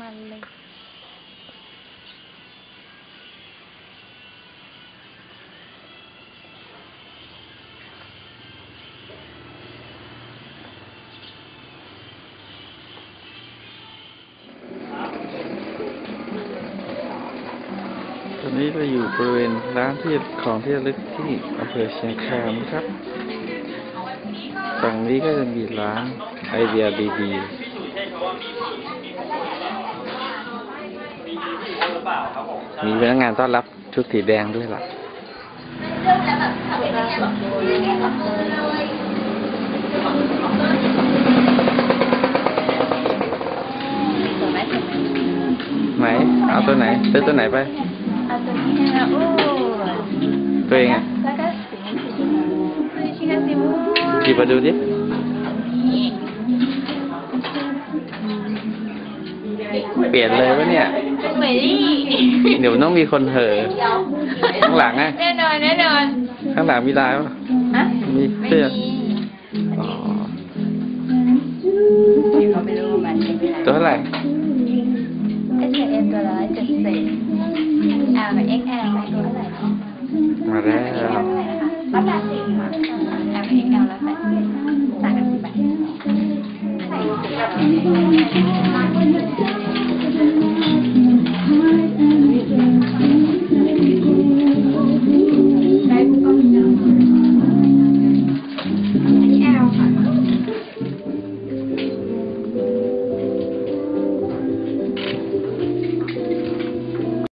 มันเลย ตอนนี้เราอยู่บริเวณร้านที่ของที่ระลึกที่อำเภอเชียงคานะครับฝั่งนี้ก็จะมีร้านไอเดียดีๆ มีพนักงานต้อนรับชุดสีแดงด้วยล่ะสวยไหมสวยไหมไหนเอาตัวไหนซื้อตัวไหนไปเอาตัวนี้นะโอ้ตัวเองอะแล้วก็สีนี้สีนี้ชิคาซิมูหยิบมาดูดิ เปลี่ยนเลยวะเนี่ยเหมยลี่เดี๋ยวต้องมีคนเหอะข้างหลังอะแน่นอนแน่นอนข้างหลังมีลายปะฮะมีไม่เสื้อมีอ๋อเขาไม่รู้มันเป็นเวลาตัวเท่าไหร่ S M ตัวละเจ็ดสิบ L กับ XL ไปตัวเท่าไหร่เนาะมาแล้วเท่าไหร่นะคะร้อยแปดสิบค่ะ L กับ XL ร้อยแปดสิบต่างกันสิบบาท